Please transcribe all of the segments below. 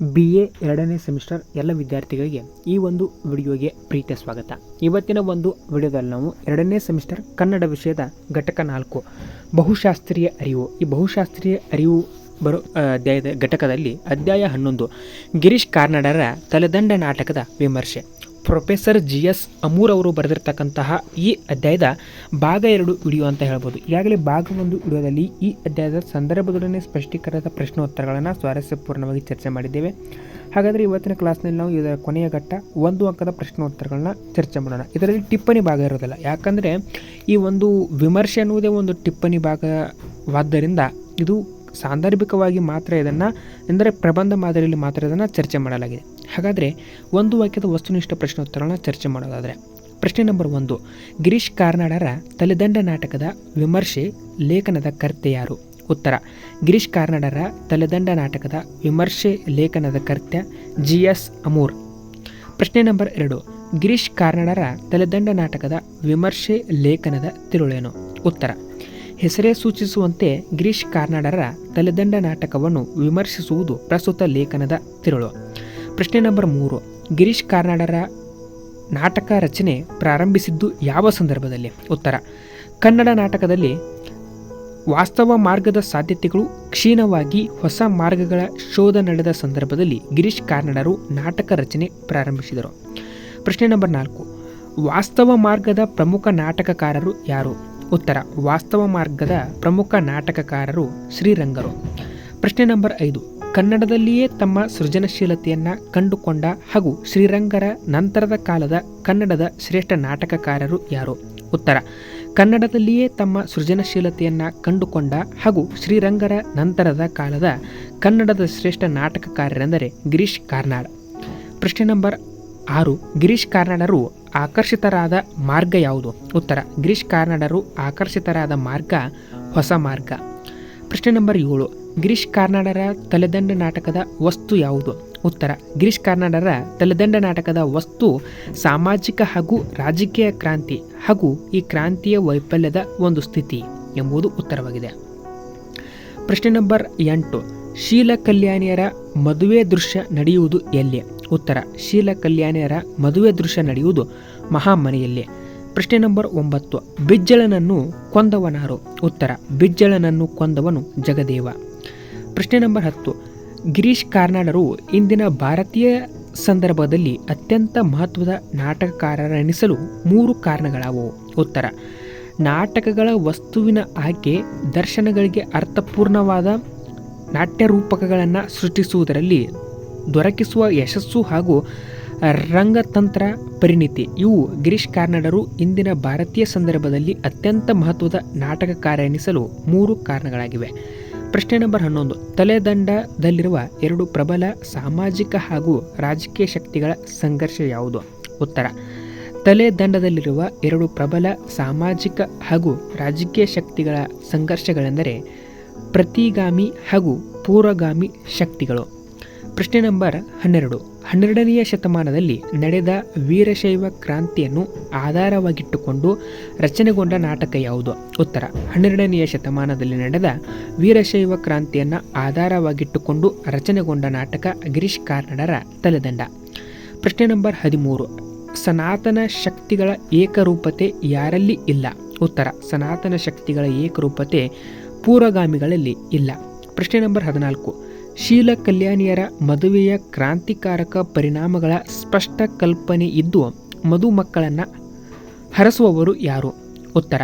B A ಎರಡನೇ semester ಎಲ್ಲ ವಿದ್ಯಾರ್ಥಿಗಳಿಗೆ ಈ ಒಂದು ವಿಡಿಯೋಗೆ ಪ್ರೀತಿಯ ಸ್ವಾಗತ. ಇವತ್ತಿನ ಒಂದು ವಿಡಿಯೋದಲ್ಲಿ ನಾವು ಎರಡನೇ ಸೆಮಿಸ್ಟರ್ ಕನ್ನಡ ವಿಷಯದ ಘಟಕ ನಾಲ್ಕು, ಬಹುಶಾಸ್ತ್ರೀಯ ಅರಿವು. ಈ ಬಹುಶಾಸ್ತ್ರೀಯ ಅರಿವು ಬರೋ ಅಧ್ಯಾಯದ ಘಟಕದಲ್ಲಿ ಅಧ್ಯಾಯ ಹನ್ನೊಂದು, ಗಿರೀಶ್ ಕಾರ್ನಾಡರ ತಲೆದಂಡ ನಾಟಕದ ವಿಮರ್ಶೆ. ಪ್ರೊಫೆಸರ್ ಜಿ ಎಸ್ ಅಮೂರ್ ಅವರು ಬರೆದಿರ್ತಕ್ಕಂತಹ ಈ ಅಧ್ಯಾಯದ ಭಾಗ ಎರಡು ವಿಡಿಯೋ ಅಂತ ಹೇಳ್ಬೋದು. ಈಗಾಗಲೇ ಭಾಗ ಒಂದು ವಿಡಿಯೋದಲ್ಲಿ ಈ ಅಧ್ಯಾಯದ ಸಂದರ್ಭದೊಡನೆ ಸ್ಪಷ್ಟೀಕರಣದ ಪ್ರಶ್ನೋತ್ತರಗಳನ್ನು ಸ್ವಾರಸ್ಯಪೂರ್ಣವಾಗಿ ಚರ್ಚೆ ಮಾಡಿದ್ದೇವೆ. ಹಾಗಾದರೆ ಇವತ್ತಿನ ಕ್ಲಾಸ್ನಲ್ಲಿ ನಾವು ಇದರ ಕೊನೆಯ ಘಟ್ಟ ಒಂದು ಅಂಕದ ಪ್ರಶ್ನೋತ್ತರಗಳನ್ನ ಚರ್ಚೆ ಮಾಡೋಣ. ಇದರಲ್ಲಿ ಟಿಪ್ಪಣಿ ಭಾಗ ಇರೋದಿಲ್ಲ. ಯಾಕಂದರೆ ಈ ಒಂದು ವಿಮರ್ಶೆ ಅನ್ನುವುದೇ ಒಂದು ಟಿಪ್ಪಣಿ ಭಾಗವಾದ್ದರಿಂದ ಇದು ಸಾಂದರ್ಭಿಕವಾಗಿ ಮಾತ್ರ ಇದನ್ನು ಎಂದರೆ ಪ್ರಬಂಧ ಮಾದರಿಯಲ್ಲಿ ಮಾತ್ರ ಇದನ್ನು ಚರ್ಚೆ ಮಾಡಲಾಗಿದೆ. ಹಾಗಾದರೆ ಒಂದು ವಾಕ್ಯದ ವಸ್ತುನಿಷ್ಠ ಪ್ರಶ್ನೋತ್ತರಗಳನ್ನ ಚರ್ಚೆ ಮಾಡೋದಾದರೆ, ಪ್ರಶ್ನೆ ನಂಬರ್ ಒಂದು, ಗಿರೀಶ್ ಕಾರ್ನಾಡರ ತಲೆದಂಡ ನಾಟಕದ ವಿಮರ್ಶೆ ಲೇಖನದ ಕರ್ತೆ ಯಾರು? ಉತ್ತರ, ಗಿರೀಶ್ ಕಾರ್ನಾಡರ ತಲೆದಂಡ ನಾಟಕದ ವಿಮರ್ಶೆ ಲೇಖನದ ಕರ್ತ್ಯ ಜಿ ಎಸ್ ಅಮೂರ್. ಪ್ರಶ್ನೆ ನಂಬರ್ ಎರಡು, ಗಿರೀಶ್ ಕಾರ್ನಾಡರ ತಲೆದಂಡ ನಾಟಕದ ವಿಮರ್ಶೆ ಲೇಖನದ ತಿರುಳೇನು? ಉತ್ತರ ಹೆಸರೇ ಸೂಚಿಸುವಂತೆ ಗಿರೀಶ್ ಕಾರ್ನಾಡರ ತಲೆದಂಡ ನಾಟಕವನ್ನು ವಿಮರ್ಶಿಸುವುದು ಪ್ರಸ್ತುತ ಲೇಖನದ ತಿರುಳು. ಪ್ರಶ್ನೆ ನಂಬರ್ ಮೂರು. ಗಿರೀಶ್ ಕಾರ್ನಾಡರ ನಾಟಕ ರಚನೆ ಪ್ರಾರಂಭಿಸಿದ್ದು ಯಾವ ಸಂದರ್ಭದಲ್ಲಿ? ಉತ್ತರ. ಕನ್ನಡ ನಾಟಕದಲ್ಲಿ ವಾಸ್ತವ ಮಾರ್ಗದ ಸಾಧ್ಯತೆಗಳು ಕ್ಷೀಣವಾಗಿ ಹೊಸ ಮಾರ್ಗಗಳ ಶೋಧ ನಡೆದ ಸಂದರ್ಭದಲ್ಲಿ ಗಿರೀಶ್ ಕಾರ್ನಾಡರು ನಾಟಕ ರಚನೆ ಪ್ರಾರಂಭಿಸಿದರು. ಪ್ರಶ್ನೆ ನಂಬರ್ ನಾಲ್ಕು. ವಾಸ್ತವ ಮಾರ್ಗದ ಪ್ರಮುಖ ನಾಟಕಕಾರರು ಯಾರು? ಉತ್ತರ. ವಾಸ್ತವ ಮಾರ್ಗದ ಪ್ರಮುಖ ನಾಟಕಕಾರರು ಶ್ರೀರಂಗರು. ಪ್ರಶ್ನೆ ನಂಬರ್ ಐದು. ಕನ್ನಡದಲ್ಲಿಯೇ ತಮ್ಮ ಸೃಜನಶೀಲತೆಯನ್ನು ಕಂಡುಕೊಂಡ ಹಾಗೂ ಶ್ರೀರಂಗರ ನಂತರದ ಕಾಲದ ಕನ್ನಡದ ಶ್ರೇಷ್ಠ ನಾಟಕಕಾರರು ಯಾರು? ಉತ್ತರ. ಕನ್ನಡದಲ್ಲಿಯೇ ತಮ್ಮ ಸೃಜನಶೀಲತೆಯನ್ನು ಕಂಡುಕೊಂಡ ಹಾಗೂ ಶ್ರೀರಂಗರ ನಂತರದ ಕಾಲದ ಕನ್ನಡದ ಶ್ರೇಷ್ಠ ನಾಟಕಕಾರರೆಂದರೆ ಗಿರೀಶ್ ಕಾರ್ನಾಡ್. ಪ್ರಶ್ನೆ ನಂಬರ್ ಆರು, ಗಿರೀಶ್ ಕಾರ್ನಾಡರು ಆಕರ್ಷಿತರಾದ ಮಾರ್ಗ ಯಾವುದು? ಉತ್ತರ, ಗಿರೀಶ್ ಕಾರ್ನಾಡರು ಆಕರ್ಷಿತರಾದ ಮಾರ್ಗ, ಹೊಸ ಮಾರ್ಗ. ಪ್ರಶ್ನೆ ನಂಬರ್ ಏಳು, ಗಿರೀಶ್ ಕಾರ್ನಾಡರ ತಲೆದಂಡ ನಾಟಕದ ವಸ್ತು ಯಾವುದು? ಉತ್ತರ, ಗಿರೀಶ್ ಕಾರ್ನಾಡರ ತಲೆದಂಡ ನಾಟಕದ ವಸ್ತು ಸಾಮಾಜಿಕ ಹಾಗೂ ರಾಜಕೀಯ ಕ್ರಾಂತಿ ಹಾಗೂ ಈ ಕ್ರಾಂತಿಯ ವೈಫಲ್ಯದ ಒಂದು ಸ್ಥಿತಿ ಎಂಬುದು ಉತ್ತರವಾಗಿದೆ. ಪ್ರಶ್ನೆ ನಂಬರ್ ಎಂಟು, ಶೀಲ ಕಲ್ಯಾಣಿಯರ ಮದುವೆ ದೃಶ್ಯ ನಡೆಯುವುದು ಎಲ್ಲಿ? ಉತ್ತರ, ಶೀಲ ಕಲ್ಯಾಣಿಯರ ಮದುವೆ ದೃಶ್ಯ ನಡೆಯುವುದು ಮಹಾಮನೆಯಲ್ಲಿ. ಪ್ರಶ್ನೆ ನಂಬರ್ ಒಂಬತ್ತು, ಬಿಜ್ಜಳನನ್ನು ಕೊಂದವನಾರು? ಉತ್ತರ, ಬಿಜ್ಜಳನನ್ನು ಕೊಂದವನು ಜಗದೇವ. ಪ್ರಶ್ನೆ ನಂಬರ್ ಹತ್ತು, ಗಿರೀಶ್ ಕಾರ್ನಾಡರು ಇಂದಿನ ಭಾರತೀಯ ಸಂದರ್ಭದಲ್ಲಿ ಅತ್ಯಂತ ಮಹತ್ವದ ನಾಟಕಕಾರರೆನಿಸಲು ಮೂರು ಕಾರಣಗಳಾವು ಉತ್ತರ, ನಾಟಕಗಳ ವಸ್ತುವಿನ ಆಯ್ಕೆ ದರ್ಶನಗಳಿಗೆ ಅರ್ಥಪೂರ್ಣವಾದ ನಾಟ್ಯರೂಪಕಗಳನ್ನು ಸೃಷ್ಟಿಸುವುದರಲ್ಲಿ ದೊರಕಿಸುವ ಯಶಸ್ಸು ಹಾಗೂ ರಂಗತಂತ್ರ ಪರಿಣಿತಿ. ಇವು ಗಿರೀಶ್ ಕಾರ್ನಾಡರು ಇಂದಿನ ಭಾರತೀಯ ಸಂದರ್ಭದಲ್ಲಿ ಅತ್ಯಂತ ಮಹತ್ವದ ನಾಟಕಕಾರ ಎನಿಸಲು ಮೂರು ಕಾರಣಗಳಾಗಿವೆ. ಪ್ರಶ್ನೆ ನಂಬರ್ ಹನ್ನೊಂದು. ತಲೆದಂಡದಲ್ಲಿರುವ ಎರಡು ಪ್ರಬಲ ಸಾಮಾಜಿಕ ಹಾಗೂ ರಾಜಕೀಯ ಶಕ್ತಿಗಳ ಸಂಘರ್ಷ ಯಾವುದು? ಉತ್ತರ. ತಲೆದಂಡದಲ್ಲಿರುವ ಎರಡು ಪ್ರಬಲ ಸಾಮಾಜಿಕ ಹಾಗೂ ರಾಜಕೀಯ ಶಕ್ತಿಗಳ ಸಂಘರ್ಷಗಳೆಂದರೆ ಪ್ರತಿಗಾಮಿ ಹಾಗೂ ಪೂರ್ವಗಾಮಿ ಶಕ್ತಿಗಳು. ಪ್ರಶ್ನೆ ನಂಬರ್ ಹನ್ನೆರಡು. ಹನ್ನೆರಡನೆಯ ಶತಮಾನದಲ್ಲಿ ನಡೆದ ವೀರಶೈವ ಕ್ರಾಂತಿಯನ್ನು ಆಧಾರವಾಗಿಟ್ಟುಕೊಂಡು ರಚನೆಗೊಂಡ ನಾಟಕ ಯಾವುದು? ಉತ್ತರ, ಹನ್ನೆರಡನೆಯ ಶತಮಾನದಲ್ಲಿ ನಡೆದ ವೀರಶೈವ ಕ್ರಾಂತಿಯನ್ನು ಆಧಾರವಾಗಿಟ್ಟುಕೊಂಡು ರಚನೆಗೊಂಡ ನಾಟಕ ಗಿರೀಶ್ ಕಾರ್ನಾಡರ ತಲೆದಂಡ. ಪ್ರಶ್ನೆ ನಂಬರ್ ಹದಿಮೂರು, ಸನಾತನ ಶಕ್ತಿಗಳ ಏಕರೂಪತೆ ಯಾರಲ್ಲಿ ಇಲ್ಲ? ಉತ್ತರ, ಸನಾತನ ಶಕ್ತಿಗಳ ಏಕರೂಪತೆ ಪೂರ್ವಗಾಮಿಗಳಲ್ಲಿ ಇಲ್ಲ. ಪ್ರಶ್ನೆ ನಂಬರ್ ಹದಿನಾಲ್ಕು ಶೀಲ ಕಲ್ಯಾಣಿಯರ ಮದುವೆಯ ಕ್ರಾಂತಿಕಾರಕ ಪರಿಣಾಮಗಳ ಸ್ಪಷ್ಟ ಕಲ್ಪನೆ ಇದ್ದು ಮದುಮಕ್ಕಳನ್ನು ಹರಸುವವರು ಯಾರು? ಉತ್ತರ,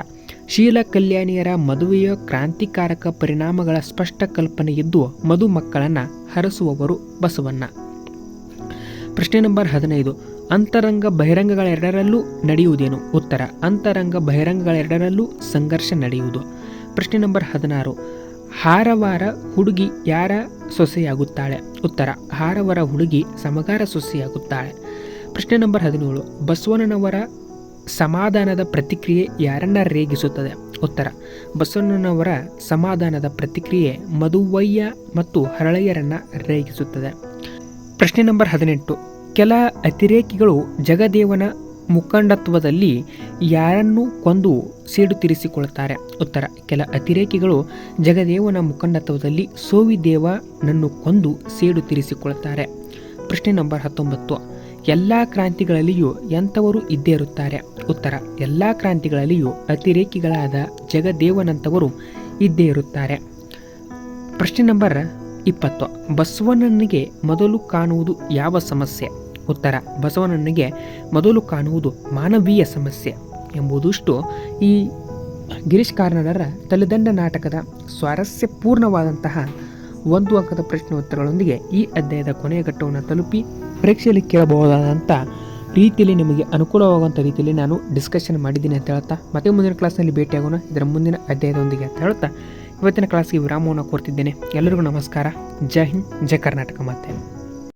ಶೀಲ ಕಲ್ಯಾಣಿಯರ ಮದುವೆಯ ಕ್ರಾಂತಿಕಾರಕ ಪರಿಣಾಮಗಳ ಸ್ಪಷ್ಟ ಕಲ್ಪನೆ ಇದ್ದು ಮದುಮಕ್ಕಳನ್ನು ಹರಸುವವರು ಬಸವಣ್ಣ. ಪ್ರಶ್ನೆ ನಂಬರ್ ಹದಿನೈದು, ಅಂತರಂಗ ಬಹಿರಂಗಗಳೆರಡರಲ್ಲೂ ನಡೆಯುವುದೇನು? ಉತ್ತರ, ಅಂತರಂಗ ಬಹಿರಂಗಗಳೆರಡರಲ್ಲೂ ಸಂಘರ್ಷ ನಡೆಯುವುದು. ಪ್ರಶ್ನೆ ನಂಬರ್ ಹದಿನಾರು, ಹಾರವಾರ ಹುಡುಗಿ ಯಾರ ಸೊಸೆಯಾಗುತ್ತಾಳೆ. ಉತ್ತರ, ಹಾರವರ ಹುಡುಗಿ ಸಮಗಾರ ಸೊಸೆಯಾಗುತ್ತಾಳೆ. ಪ್ರಶ್ನೆ ನಂಬರ್ ಹದಿನೇಳು, ಬಸವಣ್ಣನವರ ಸಮಾಧಾನದ ಪ್ರತಿಕ್ರಿಯೆ ಯಾರನ್ನ ರೇಗಿಸುತ್ತದೆ? ಉತ್ತರ, ಬಸವಣ್ಣನವರ ಸಮಾಧಾನದ ಪ್ರತಿಕ್ರಿಯೆ ಮಧುವಯ್ಯ ಮತ್ತು ಹರಳಯ್ಯರನ್ನ ರೇಗಿಸುತ್ತದೆ. ಪ್ರಶ್ನೆ ನಂಬರ್ ಹದಿನೆಂಟು, ಕೆಲ ಅತಿರೇಕಿಗಳು ಜಗದೇವನ ಮುಖಂಡತ್ವದಲ್ಲಿ ಯಾರನ್ನು ಕೊಂದು ಸೇಡು ತೀರಿಸಿಕೊಳ್ಳುತ್ತಾರೆ. ಉತ್ತರ, ಕೆಲ ಅತಿರೇಕಿಗಳು ಜಗದೇವನ ಮುಖಂಡತ್ವದಲ್ಲಿ ಸೋವಿದೇವನನ್ನು ಕೊಂದು ಸೇಡು ತೀರಿಸಿಕೊಳ್ಳುತ್ತಾರೆ. ಪ್ರಶ್ನೆ ನಂಬರ್ ಹತ್ತೊಂಬತ್ತು, ಎಲ್ಲ ಕ್ರಾಂತಿಗಳಲ್ಲಿಯೂ ಎಂಥವರು ಇದ್ದೇ ಇರುತ್ತಾರೆ? ಉತ್ತರ, ಎಲ್ಲ ಕ್ರಾಂತಿಗಳಲ್ಲಿಯೂ ಅತಿರೇಕಿಗಳಾದ ಜಗದೇವನಂಥವರು ಇದ್ದೇ ಇರುತ್ತಾರೆ. ಪ್ರಶ್ನೆ ನಂಬರ್ ಇಪ್ಪತ್ತು, ಬಸವಣ್ಣನಿಗೆ ಮೊದಲು ಕಾಣುವುದು ಯಾವ ಸಮಸ್ಯೆ? ಉತ್ತರ. ಬಸವಣ್ಣನಿಗೆ ಮೊದಲು ಕಾಣುವುದು ಮಾನವೀಯ ಸಮಸ್ಯೆ ಎಂಬುದಷ್ಟು ಈ ಗಿರೀಶ್ ಕಾರ್ನಾಡರ ತಲೆದಂಡ ನಾಟಕದ ಸ್ವಾರಸ್ಯಪೂರ್ಣವಾದಂತಹ ಒಂದು ಅಂಕದ ಪ್ರಶ್ನೆ ಉತ್ತರಗಳೊಂದಿಗೆ ಈ ಅಧ್ಯಾಯದ ಕೊನೆಯ ಘಟ್ಟವನ್ನು ತಲುಪಿ ಪ್ರೇಕ್ಷೆಯಲ್ಲಿ ಕೇಳಬಹುದಾದಂಥ ರೀತಿಯಲ್ಲಿ ನಿಮಗೆ ಅನುಕೂಲವಾಗುವಂಥ ರೀತಿಯಲ್ಲಿ ನಾನು ಡಿಸ್ಕಷನ್ ಮಾಡಿದ್ದೀನಿ ಅಂತ ಹೇಳ್ತಾ ಮತ್ತೆ ಮುಂದಿನ ಕ್ಲಾಸ್ನಲ್ಲಿ ಭೇಟಿಯಾಗೋಣ. ಇದರ ಮುಂದಿನ ಅಧ್ಯಾಯದೊಂದಿಗೆ ಅಂತ ಹೇಳ್ತಾ ಇವತ್ತಿನ ಕ್ಲಾಸ್ಗೆ ವಿರಾಮವನ್ನು ಕೊಡ್ತಿದ್ದೇನೆ. ಎಲ್ಲರಿಗೂ ನಮಸ್ಕಾರ. ಜೈ ಹಿಂದ್, ಜೈ ಕರ್ನಾಟಕ ಮತ್ತೆ